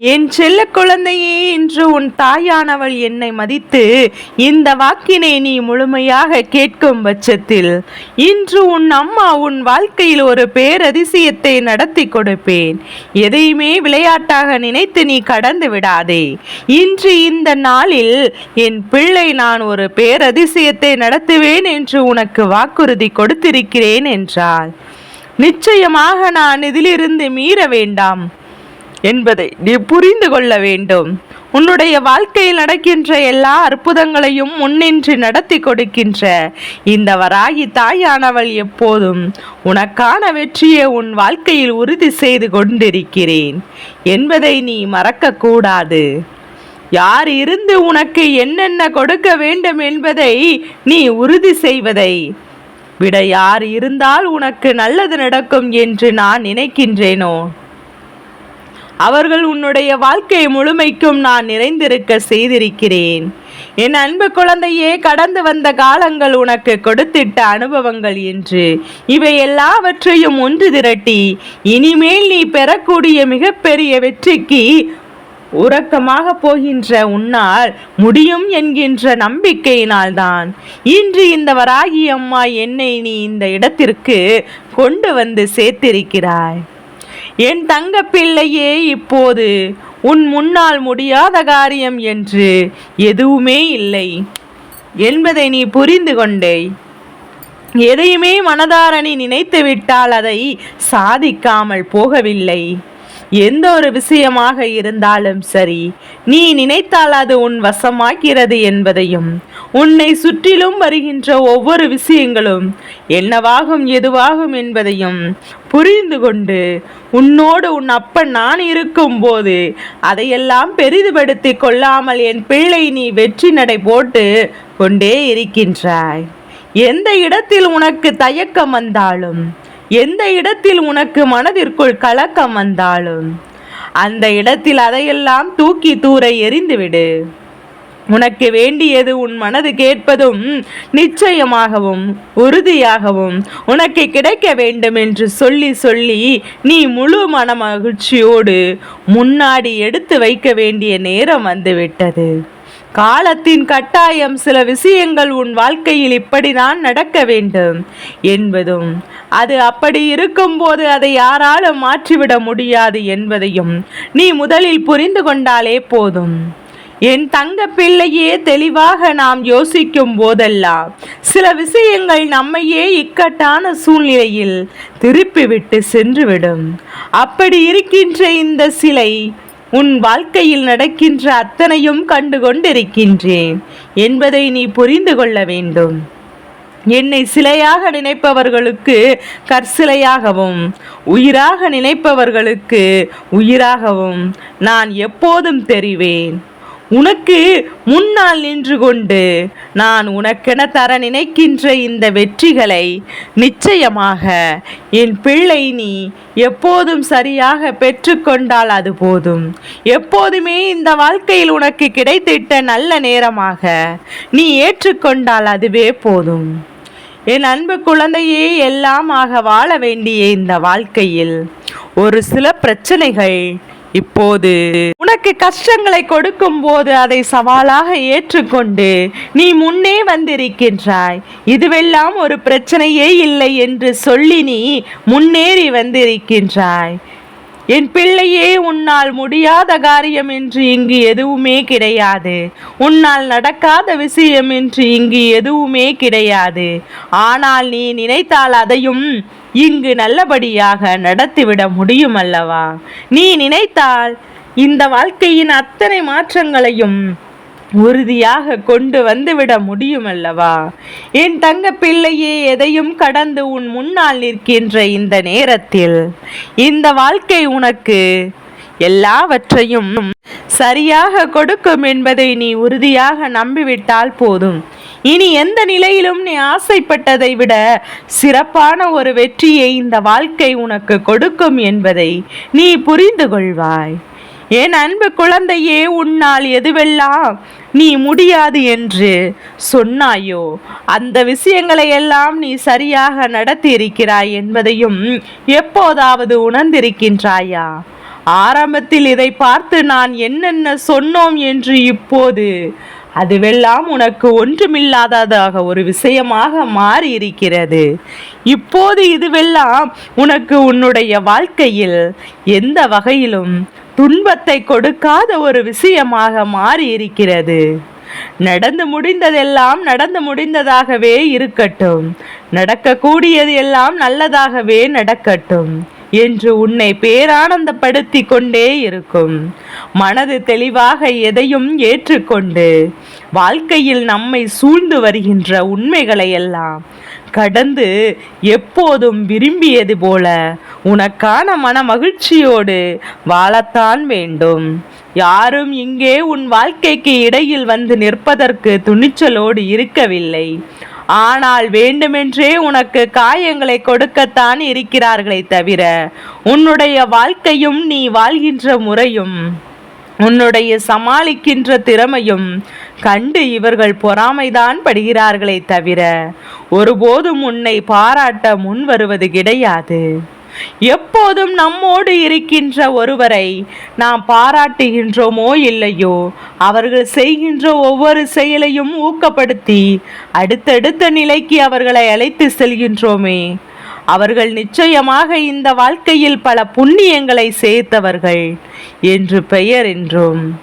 என் செல்ல குழந்தையே இன்று உன் தாயானவள் என்னை மதித்து இந்த வாக்கினை நீ முழுமையாக கேட்கும் பட்சத்தில் இன்று உன் அம்மா உன் வாழ்க்கையில் ஒரு பேரதிசயத்தை நடத்தி கொடுப்பேன். எதையுமே விளையாட்டாக நினைத்து நீ கடந்து விடாதே. இன்று இந்த நாளில் என் பிள்ளை நான் ஒரு பேரதிசயத்தை நடத்துவேன் என்று உனக்கு வாக்குறுதி கொடுத்திருக்கிறேன் என்றாள். நிச்சயமாக நான் இதிலிருந்து மீற வேண்டாம். என்பதை நீ புரிந்து கொள்ள வேண்டும். உன்னுடைய வாழ்க்கையில் நடக்கின்ற எல்லா அற்புதங்களையும் முன்னின்று நடத்தி கொடுக்கின்ற இந்த வராகி தாயானவள் எப்போதும் உனக்கான வெற்றியை உன் வாழ்க்கையில் உறுதி செய்து கொண்டிருக்கிறேன் என்பதை நீ மறக்கக்கூடாது. யார் இருந்து உனக்கு என்னென்ன கொடுக்க வேண்டும் என்பதை நீ உறுதி செய்வதை விட யார் இருந்தால் உனக்கு நல்லது நடக்கும் என்று நான் நினைக்கின்றேனோ? அவர்கள் உன்னுடைய வாழ்க்கை முழுமைக்கும் நான் நிறைந்திருக்க செய்திருக்கிறேன். என் அன்பு குழந்தையே கடந்து வந்த காலங்கள் உனக்கு கொடுத்திட்ட அனுபவங்கள் என்று. இவை எல்லாவற்றையும் ஒன்று திரட்டி இனிமேல் நீ பெறக்கூடிய மிகப்பெரிய வெற்றிக்கு உறக்கமாக போகின்ற உன்னால் முடியும் என்கின்ற நம்பிக்கையினால்தான். இன்று இந்த வராகி அம்மா என்னை நீ இந்த இடத்திற்கு கொண்டு வந்து சேர்த்திருக்கிறாய். என் தங்க பிள்ளையே இப்போது உன் முன்னால் முடியாத காரியம் என்று எதுவுமே இல்லை. என்பதை நீ புரிந்து கொண்டே. எதையுமே மனதாரணி நினைத்து விட்டால் அதை சாதிக்காமல் போகவில்லை. எந்த ஒரு விஷயமாக இருந்தாலும் சரி நீ நினைத்தால் அது உன் வசமாகிறது என்பதையும் உன்னை சுற்றிலும் வருகின்ற ஒவ்வொரு விஷயங்களும் என்னவாகும் எதுவாகும் என்பதையும் புரிந்து கொண்டு உன்னோடு உன் அப்பன் நான் இருக்கும்போது அதையெல்லாம் பெரிதுபடுத்தி கொள்ளாமல் என் பிள்ளை நீ வெற்றி நடை போட்டு கொண்டே இருக்கின்றாய். எந்த இடத்தில் உனக்கு தயக்கம் வந்தாலும் எந்த இடத்தில் உனக்கு மனதிற்குள் கலக்கம் வந்தாலும் அந்த இடத்தில் அதையெல்லாம் தூக்கி தூர எறிந்துவிடு. உனக்கு வேண்டியது உன் மனது கேட்பதும் நிச்சயமாகவும் உறுதியாகவும் உனக்கு கிடைக்க வேண்டும் என்று சொல்லி சொல்லி நீ முழு மன மகிழ்ச்சியோடு முன்னாடி எடுத்து வைக்க வேண்டிய நேரம் வந்துவிட்டது. காலத்தின் கட்டாயம் சில விஷயங்கள் உன் வாழ்க்கையில் இப்படிதான் நடக்க வேண்டும் என்பதும் அது அப்படி இருக்கும்போது அதை யாராலும் மாற்றிவிட முடியாது என்பதையும் நீ முதலில் புரிந்து கொண்டாலே போதும். என் தங்க பிள்ளையே தெளிவாக நாம் யோசிக்கும் போதெல்லாம் சில விஷயங்கள் நம்மையே இக்கட்டான சூழ்நிலையில் திருப்பிவிட்டு சென்றுவிடும். அப்படி இருக்கின்ற இந்த சிலை உன் வாழ்க்கையில் நடக்கின்ற அத்தனையும் கண்டு கொண்டிருக்கின்றேன் என்பதை நீ புரிந்து கொள்ள வேண்டும். என்னை சிலையாக நினைப்பவர்களுக்கு கற்சிலையாகவும் உயிராக நினைப்பவர்களுக்கு உயிராகவும் நான் எப்போதும் தெரிவேன். உனக்கு முன்னால் நின்று கொண்டு நான் உனக்கென தர நினைக்கின்ற இந்த வெற்றிகளை நிச்சயமாக என் பிள்ளை நீ எப்போதும் சரியாக பெற்றுக்கொண்டால் அது போதும். எப்போதுமே இந்த வாழ்க்கையில் உனக்கு கிடைத்திட்ட நல்ல நேரமாக நீ ஏற்றுக்கொண்டால் அதுவே போதும். என் அன்பு குழந்தையே எல்லாமாக வாழ வேண்டிய இந்த வாழ்க்கையில் ஒரு சில பிரச்சனைகள் இப்போது உனக்கு கஷ்டங்களை கொடுக்கும் போது அதை சவாலாக ஏற்றுக்கொண்டு நீ முன்னே வந்திருக்கின்றாய். இதுவெல்லாம் ஒரு பிரச்சனையே இல்லை என்று சொல்லி நீ முன்னேறி வந்திருக்கின்றாய். என் பிள்ளையே உன்னால் முடியாத காரியம் என்று இங்கு எதுவுமே கிடையாது. உன்னால் நடக்காத விஷயம் என்று இங்கு எதுவுமே கிடையாது. ஆனால் நீ நினைத்தால் அதையும் இங்கு நல்லபடியாக நடத்திவிட முடியும் அல்லவா நீ நினைத்தால் இந்த வாழ்க்கையின் அத்தனை மாற்றங்களையும் உறுதியாக கொண்டு வந்துவிட முடியும் அல்லவா என் தங்க பிள்ளையே எதையும் கடந்து உன் முன்னால் நிற்கின்ற இந்த நேரத்தில் இந்த வாழ்க்கை உனக்கு எல்லாவற்றையும் சரியாக கொடுக்கும் என்பதை நீ உறுதியாக நம்பிவிட்டால் போதும். இனி எந்த நிலையிலும் நீ ஆசைப்பட்டதை விட சிறப்பான ஒரு வெற்றியை இந்த வாழ்க்கை உனக்கு கொடுக்கும் என்பதை நீ புரிந்து கொள்வாய். என் அன்பு குழந்தையே உன்னால் எதுவெல்லாம் நீ முடியாது என்று சொன்னாயோ அந்த விஷயங்களை எல்லாம் நீ சரியாக நடத்தி இருக்கிறாய் என்பதையும் எப்போதாவது உணர்ந்திருக்கின்றாயா? ஆரம்பத்தில் இதை பார்த்து நான் என்னென்ன சொன்னோம் என்று இப்போது அதுவெல்லாம் உனக்கு ஒன்றுமில்லாததாக ஒரு விஷயமாக மாறி இருக்கிறது இப்போது இதுவெல்லாம் உனக்கு உன்னுடைய வாழ்க்கையில் எந்த வகையிலும் துன்பத்தை கொடுக்காத ஒரு விஷயமாக மாறி இருக்கிறது நடந்து முடிந்ததெல்லாம் நடந்து முடிந்ததாகவே இருக்கட்டும். நடக்கக்கூடியது எல்லாம் நல்லதாகவே நடக்கட்டும். என்று உன்னை பேரானந்தப்படுத்தி கொண்டே இருக்கும். மனது தெளிவாக எதையும் ஏற்றுக்கொண்டு வாழ்க்கையில் நம்மை சூழ்ந்து வருகின்ற உண்மைகளை எல்லாம் கடந்து எப்போதும் விரும்பியது போல உனக்கான மன மகிழ்ச்சியோடு வாழத்தான் வேண்டும். யாரும் இங்கே உன் வாழ்க்கைக்கு இடையில் வந்து நிற்பதற்கு துணிச்சலோடு இருக்கவில்லை. ஆனால் வேண்டுமென்றே உனக்கு காயங்களை கொடுக்கத்தான் இருக்கிறார்களே தவிர உன்னுடைய வாழ்க்கையும் நீ வாழ்கின்ற முறையும் உன்னுடைய சமாளிக்கின்ற திறமையும் கண்டு இவர்கள் பொறாமைதான் படுகிறார்களே தவிர ஒருபோதும் உன்னை பாராட்ட முன் வருவது கிடையாது. எப்போதும் நம்மோடு இருக்கின்ற ஒருவரை நாம் பாராட்டுகின்றோமோ இல்லையோ அவர்கள் செய்கின்ற ஒவ்வொரு செயலையும் ஊக்கப்படுத்தி அடுத்தடுத்த நிலைக்கு அவர்களை அழைத்து செல்கின்றோமே. அவர்கள் நிச்சயமாக இந்த வாழ்க்கையில் பல புண்ணியங்களை சேர்த்தவர்கள் என்று பெயர் என்றும்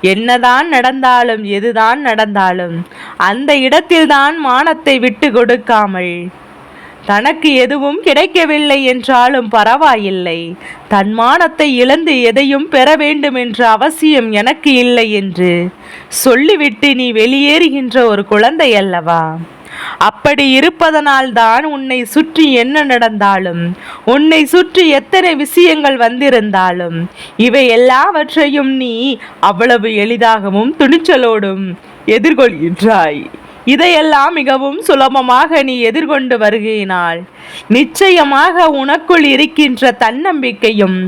என்னதான் நடந்தாலும் எதுதான் நடந்தாலும் அந்த இடத்தில்தான் மானத்தை விட்டு கொடுக்காமல் தனக்கு எதுவும் கிடைக்கவில்லை என்றாலும் பரவாயில்லை. தன்மானத்தை இழந்து எதையும் பெற வேண்டும் என்ற அவசியம் எனக்கு இல்லை என்று சொல்லிவிட்டு நீ வெளியேறுகின்ற ஒரு குழந்தை அல்லவா? அப்படி இருப்பதனால் தான் உன்னை சுற்றி என்ன நடந்தாலும் உன்னை சுற்றி எத்தனை விஷயங்கள் வந்திருந்தாலும் இவை எல்லாவற்றையும் நீ அவ்வளவு எளிதாகவும் துணிச்சலோடும் எதிர்கொள்கின்றாய். இதையெல்லாம் மிகவும் சுலபமாக நீ எதிர்கொண்டு வருகினாள் நிச்சயமாக உனக்குள் இருக்கின்ற தன்னம்பிக்கையும்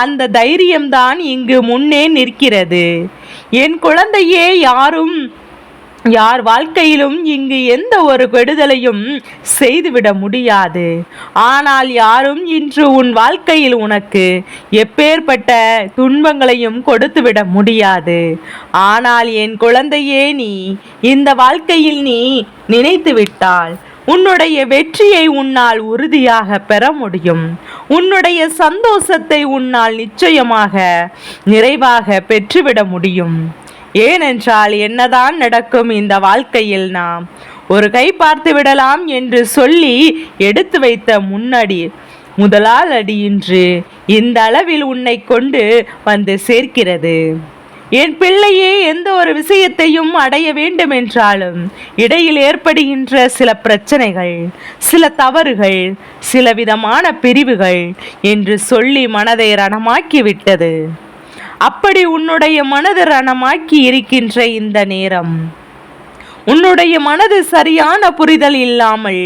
அந்த தைரியம்தான் இங்கு முன்னே நிற்கிறது. என் குழந்தையே யாரும் யார் வாழ்க்கையிலும் இங்கு எந்த ஒரு கெடுதலையும் செய்துவிட முடியாது. ஆனால் யாரும் இன்று உன் வாழ்க்கையில் உனக்கு எப்பேற்பட்ட துன்பங்களையும் கொடுத்துவிட முடியாது. ஆனால் என் குழந்தையே நீ இந்த வாழ்க்கையில் நீ நினைத்து விட்டால் உன்னுடைய வெற்றியை உன்னால் உறுதியாக பெற முடியும். உன்னுடைய சந்தோஷத்தை உன்னால் நிச்சயமாக நிறைவாக பெற்றுவிட முடியும். ஏனென்றால் என்னதான் நடக்கும் இந்த வாழ்க்கையில் நாம்? ஒரு கை பார்த்து விடலாம் என்று சொல்லி எடுத்து வைத்த முன்னடி. முதலால் அடி இன்று இந்த அளவில் உன்னை கொண்டு வந்து சேர்க்கிறது. என் பிள்ளையே எந்த ஒரு விஷயத்தையும் அடைய வேண்டும் என்றாலும் இடையில் ஏற்படுகின்ற சில பிரச்சனைகள் சில தவறுகள் சில விதமான பிரிவுகள் என்று சொல்லி மனதை ரணமாக்கிவிட்டது. அப்படி உன்னுடைய மனது ரணமாக்கி இருக்கின்ற இந்த நேரம். உன்னுடைய மனது சரியான புரிதல் இல்லாமல்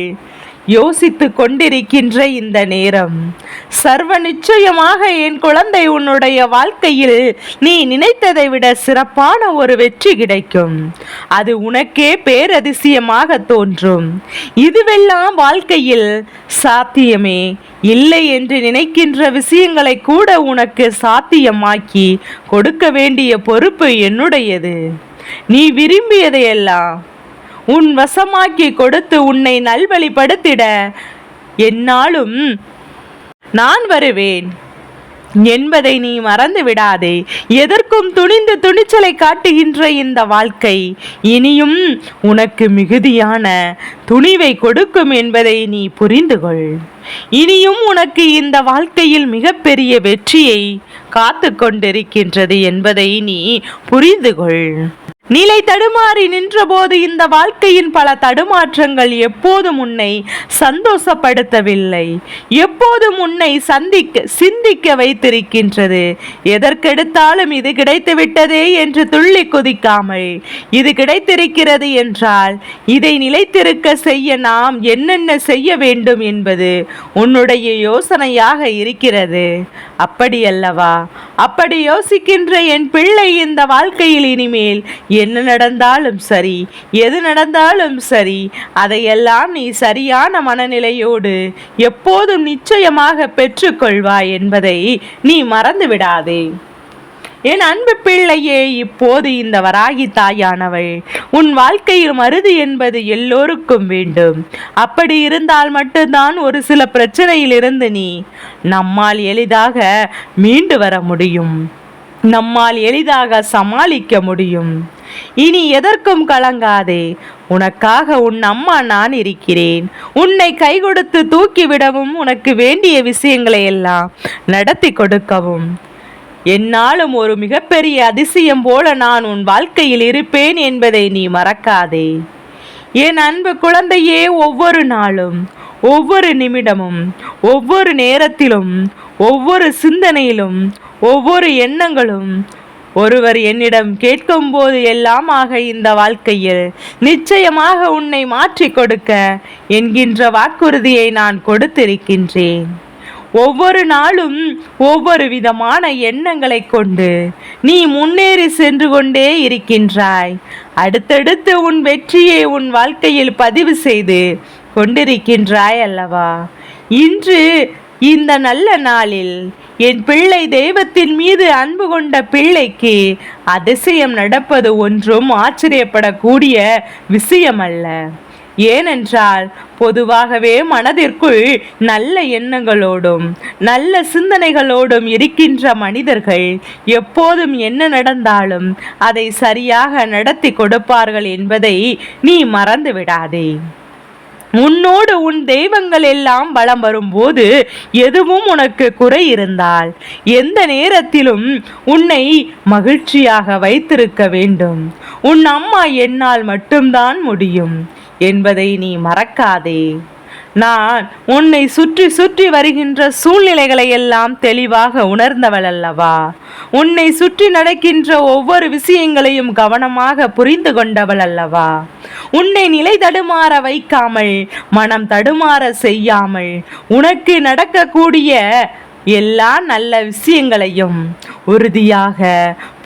யோசித்து கொண்டிருக்கின்ற இந்த நேரம். சர்வ நிச்சயமாக என் குழந்தை உன்னுடைய வாழ்க்கையில் நீ நினைத்ததை விட சிறப்பான ஒரு வெற்றி கிடைக்கும். அது உனக்கே பேரதிசயமாக தோன்றும். இதுவெல்லாம் வாழ்க்கையில் சாத்தியமே. இல்லை என்று நினைக்கின்ற விஷயங்களை கூட உனக்கு சாத்தியமாக்கி கொடுக்க வேண்டிய பொறுப்பு என்னுடையது. நீ விரும்பியதையெல்லாம் உன் வசமாக்கி கொடுத்து உன்னை நல்வழிப்படுத்திட என்னாலும் நான் வருவேன். என்பதை நீ மறந்து விடாதே. எதற்கும் துணிந்து துணிச்சலை காட்டுகின்ற இந்த வாழ்க்கை இனியும் உனக்கு மிகுதியான துணிவை கொடுக்கும் என்பதை நீ புரிந்து கொள். இனியும் உனக்கு இந்த வாழ்க்கையில் மிகப்பெரிய வெற்றியை காத்து கொண்டிருக்கின்றது என்பதை நீ புரிந்து கொள். நிலை தடுமாறி நின்றபோது இந்த வாழ்க்கையின் பல தடுமாற்றங்கள் எப்போதும் உன்னை சந்தோஷப்படுத்தவில்லை. எப்போதும் உன்னை சந்திக்க சிந்திக்க வைத்திருக்கின்றது. எதற்கெடுத்தாலும் இது கிடைத்துவிட்டதே என்று துள்ளி குதிக்காமல் இது கிடைத்திருக்கிறது என்றால் இதை நிலைத்திருக்க செய்ய நாம் என்னென்ன செய்ய வேண்டும் என்பது உன்னுடைய யோசனையாக இருக்கிறது. அப்படியல்லவா? அப்படி யோசிக்கின்ற என் பிள்ளை இந்த வாழ்க்கையில் இனிமேல் என்ன நடந்தாலும் சரி எது நடந்தாலும் சரி அதையெல்லாம் நீ சரியான மனநிலையோடு எப்போதும் நிச்சயமாக பெற்றுக்கொள்வாய் என்பதை நீ மறந்து விடாதே என் அன்பு பிள்ளையே இப்போது இந்த வராகி தாயானவள் உன் வாழ்க்கையில் மருது என்பது எல்லோருக்கும் வேண்டும். அப்படி இருந்தால் மட்டும்தான் ஒரு சில பிரச்சனையிலிருந்து நீ நம்மால் எளிதாக மீண்டு வர முடியும். நம்மால் எளிதாக சமாளிக்க முடியும். இனி எதற்கும் கலங்காதே. உனக்காக உன் அம்மா நான் இருக்கிறேன். உன்னை கை கொடுத்து தூக்கிவிடவும் உனக்கு வேண்டிய விஷயங்களை எல்லாம் நடத்தி கொடுக்கவும். என்னாலும் ஒரு மிகப்பெரிய அதிசயம் போல நான் உன் வாழ்க்கையில் இருப்பேன் என்பதை நீ மறக்காதே. என் அன்பு குழந்தையே ஒவ்வொரு நாளும் ஒவ்வொரு நிமிடமும் ஒவ்வொரு நேரத்திலும் ஒவ்வொரு சிந்தனையிலும் ஒவ்வொரு எண்ணங்களும் ஒருவர் என்னிடம் கேட்கும்போது எல்லாம் ஆக இந்த வாழ்க்கையில் நிச்சயமாக உன்னை மாற்றிக் கொடுக்க என்கின்ற வாக்குறுதியை நான் கொடுத்திருக்கின்றேன். ஒவ்வொரு நாளும் ஒவ்வொரு விதமான எண்ணங்களை கொண்டு நீ முன்னேறி சென்று கொண்டே இருக்கின்றாய். அடுத்தடுத்து உன் வெற்றியை உன் வாழ்க்கையில் பதிவு செய்து கொண்டிருக்கின்றாய் அல்லவா? இன்று இந்த நல்ல நாளில் என் பிள்ளை தெய்வத்தின் மீது அன்பு கொண்ட பிள்ளைக்கு அதிசயம் நடப்பது ஒன்றும் ஆச்சரியப்படக்கூடிய விஷயமல்ல. ஏனென்றால் பொதுவாகவே மனதிற்குள் நல்ல எண்ணங்களோடும் நல்ல சிந்தனைகளோடும் இருக்கின்ற மனிதர்கள் எப்போதும் என்ன நடந்தாலும் அதை சரியாக நடத்தி கொடுப்பார்கள் என்பதை நீ மறந்து விடாதே. உன்னோடு உன் தெய்வங்கள் எல்லாம் பலம் வரும்போது எதுவும் உனக்கு குறை இருந்தால் எந்த நேரத்திலும் உன்னை மகிழ்ச்சியாக வைத்திருக்க வேண்டும். உன் அம்மா என்னால் மட்டும்தான் முடியும். என்பதை நீ மறக்காதே. நான் உன்னை சுற்றி சுற்றி வருகின்ற சூழ்நிலைகளை எல்லாம் தெளிவாக உணர்ந்தவள் அல்லவா உன்னை சுற்றி நடக்கின்ற ஒவ்வொரு விஷயங்களையும் கவனமாக புரிந்து கொண்டவள் அல்லவா உன்னை நிலை தடுமாற வைக்காமல் மனம் தடுமாற செய்யாமல் உனக்கு நடக்கக்கூடிய எல்லா நல்ல விஷயங்களையும் உறுதியாக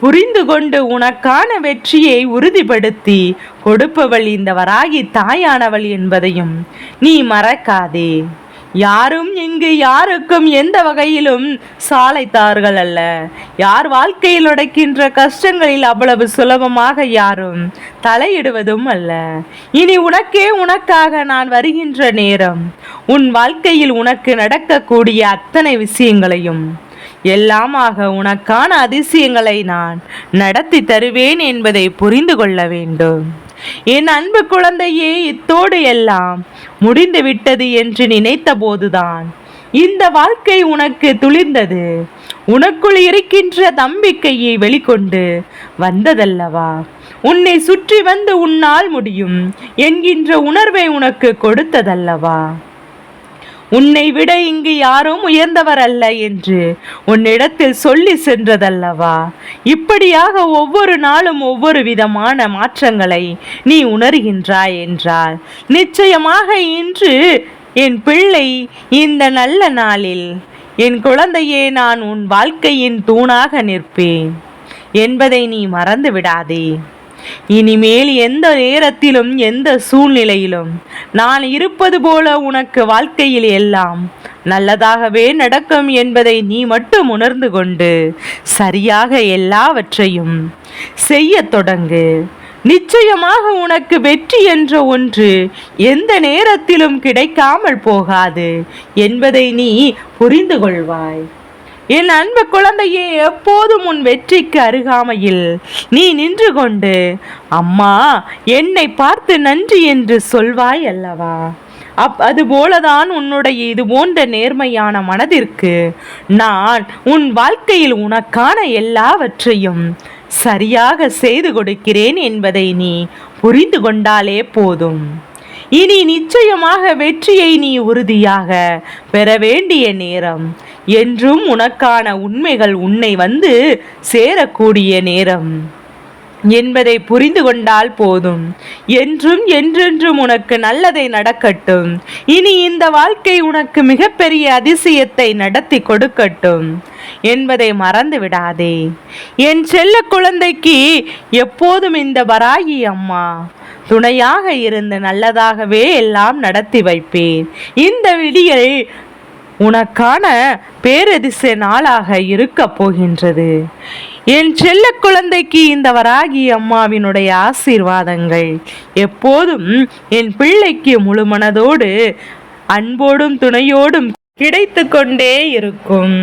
புரிந்து கொண்டு உனக்கான வெற்றியை உறுதிப்படுத்தி கொடுப்பவள் இந்த வராகி தாயானவள் என்பதையும் நீ மறக்காதே. யாரும் இங்கு யாருக்கும் எந்த வகையிலும் சாலைத்தார்கள் அல்ல. யார் வாழ்க்கையில் உடைக்கின்ற கஷ்டங்களில் அவ்வளவு சுலபமாக யாரும் தலையிடுவதும் அல்ல. இனி உனக்கே உனக்காக நான் வருகின்ற நேரம். உன் வாழ்க்கையில் உனக்கு நடக்கக்கூடிய அத்தனை விஷயங்களையும் எல்லாமாக உனக்கான அதிசயங்களை நான் நடத்தி தருவேன் என்பதை புரிந்து கொள்ள வேண்டும். என் அன்பு குழந்தையே இத்தோடு எல்லாம் முடிந்து விட்டது என்று நினைத்த போதுதான் இந்த வாழ்க்கை உனக்கு துளிர்ந்தது. உனக்குள் இருக்கின்ற தம்பிக்கையை வெளிக்கொண்டு வந்ததல்லவா? உன்னை சுற்றி வந்து உன்னால் முடியும் என்கின்ற உணர்வை உனக்கு கொடுத்ததல்லவா? உன்னை விட இங்கு யாரும் உயர்ந்தவர் அல்ல என்று உன்னிடத்தில் சொல்லி சென்றதல்லவா? இப்படியாக ஒவ்வொரு நாளும் ஒவ்வொரு விதமான மாற்றங்களை நீ உணர்கின்றாய் என்றால் நிச்சயமாக இன்று என் பிள்ளை இந்த நல்ல நாளில் என் குழந்தையே நான் உன் வாழ்க்கையின் தூணாக நிற்பேன். என்பதை நீ மறந்து விடாதே இனிமேல் எந்த நேரத்திலும் எந்த சூழ்நிலையிலும். நான் இருப்பது போல உனக்கு வாழ்க்கையில் எல்லாம். நல்லதாகவே நடக்கும் என்பதை நீ மட்டும் உணர்ந்து கொண்டு சரியாக எல்லாவற்றையும் செய்ய தொடங்கு. நிச்சயமாக உனக்கு வெற்றி என்ற ஒன்று எந்த நேரத்திலும் கிடைக்காமல் போகாது என்பதை நீ புரிந்து கொள்வாய். என் அன்பு குழந்தையே எப்போதும் உன் வெற்றிக்கு அருகாமையில் நீ நின்று கொண்டு அம்மா என்னை பார்த்து நன்றி என்று சொல்வாய் அல்லவா? அப் அதுபோலதான் உன்னுடைய இது போன்ற நேர்மையான மனதிற்கு நான் உன் வாழ்க்கையில் உனக்கான எல்லாவற்றையும் சரியாக செய்து கொடுக்கிறேன் என்பதை நீ புரிந்து கொண்டாலே போதும். இனி நிச்சயமாக வெற்றியை நீ உறுதியாக பெற வேண்டிய நேரம் என்றும் உனக்கான உண்மைகள் உன்னை வந்து சேரக்கூடிய நேரம். என்பதை புரிந்து கொண்டால் போதும். என்றும் என்றென்றும் உனக்கு நல்லதை நடக்கட்டும். இனி இந்த வாழ்க்கை உனக்கு மிகப்பெரிய அதிசயத்தை நடத்தி கொடுக்கட்டும். என்பதை மறந்து விடாதே. என் செல்ல குழந்தைக்கு எப்போதும் இந்த வராகி அம்மா. துணையாக இருந்து நல்லதாகவே எல்லாம் நடத்தி வைப்பேன். இந்த விடியல் உனக்கான பேரதிசை நாளாக இருக்க போகின்றது. என் செல்ல குழந்தைக்கு இந்த வராகி அம்மாவினுடைய ஆசீர்வாதங்கள். எப்போதும் என் பிள்ளைக்கு முழு மனதோடு அன்போடும் துணையோடும் கிடைத்து கொண்டே இருக்கும்.